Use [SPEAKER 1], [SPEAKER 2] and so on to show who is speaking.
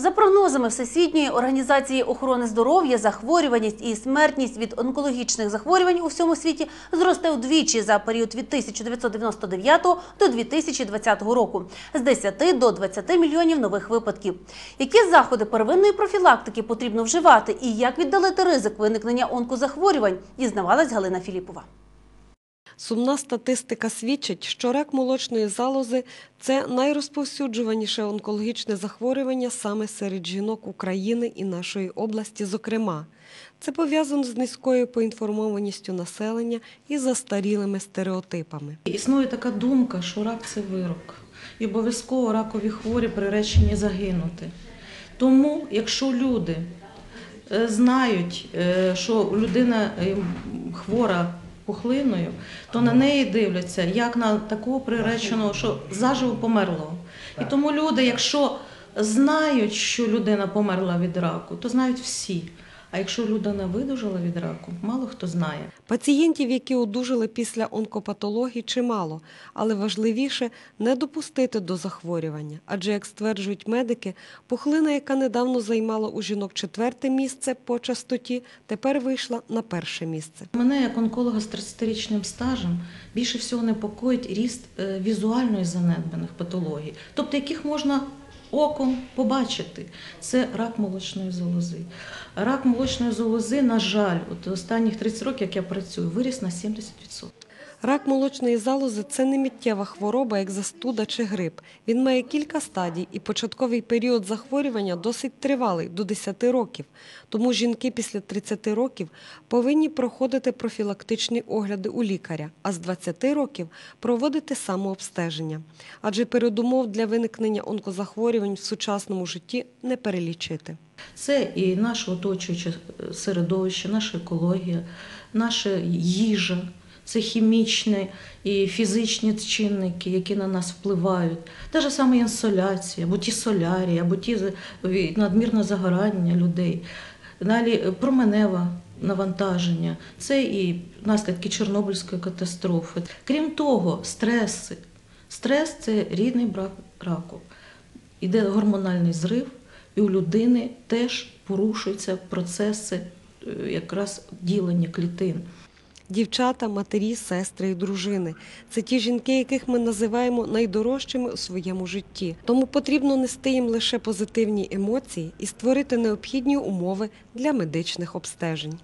[SPEAKER 1] За прогнозами Всесвітньої організації охорони здоров'я, захворюваність і смертність від онкологічних захворювань у всьому світі зросте удвічі за період від 1999 до 2020 року з 10 до 20 мільйонів нових випадків. Які заходи первинної профілактики потрібно вживати і як віддалити ризик виникнення онкозахворювань, дізнавалась Галина Філіпова.
[SPEAKER 2] Сумна статистика свідчить, що рак молочної залози це найрозповсюджуваніше онкологічне захворювання саме серед жінок України і нашої області, зокрема. Це пов'язано з низькою поінформованістю населення і застарілими стереотипами.
[SPEAKER 3] Існує така думка, що рак це вирок. І обов'язково ракові хворі приречені загинути. Тому, якщо люди е, знають, е, що людина е, хвора пухлиною, то на неї дивляться як на такого приреченого, що заживо померлого. І тому люди, якщо знають, що людина померла від раку, то знають всі. А якщо людина видужала від раку, мало хто знає.
[SPEAKER 2] Пацієнтів, які одужали після онкопатології, чимало, але важливіше не допустити до захворювання. Адже, як стверджують медики, пухлина, яка недавно займала у жінок четверте місце по частоті, тепер вийшла на перше місце.
[SPEAKER 3] Мене, як онколога з 30-річним стажем, більше всього непокоїть ріст е, візуальної занедбаних патологій, тобто яких можна оком побачити. Це рак молочної залози. Рак молочної залози, на жаль, от останніх 30 років, як я працюю, виріс на 70%.
[SPEAKER 2] Рак молочної залози це не миттєва хвороба, як застуда чи грип. Він має кілька стадій, і початковий період захворювання досить тривалий до 10 років. Тому жінки після 30 років повинні проходити профілактичні огляди у лікаря, а з 20 років проводити самообстеження. Адже передумов для виникнення онкозахворювань в сучасному житті не перелічити.
[SPEAKER 3] Це і наше оточуюче середовище, наша екологія, наша їжа, це хімічні і фізичні чинники, які на нас впливають. Та ж саме інсоляція, або ті солярії, або ті надмірне загорання людей. Далі променеве навантаження, це і наслідки Чорнобильської катастрофи. Крім того, стреси. Стрес це рідний брак раку. Іде гормональний зрив, і у людини теж порушуються процеси е, якраз ділення клітин.
[SPEAKER 2] Дівчата, матері, сестри і дружини це ті жінки, яких ми називаємо найдорожчими у своєму житті. Тому потрібно нести їм лише позитивні емоції і створити необхідні умови для медичних обстежень.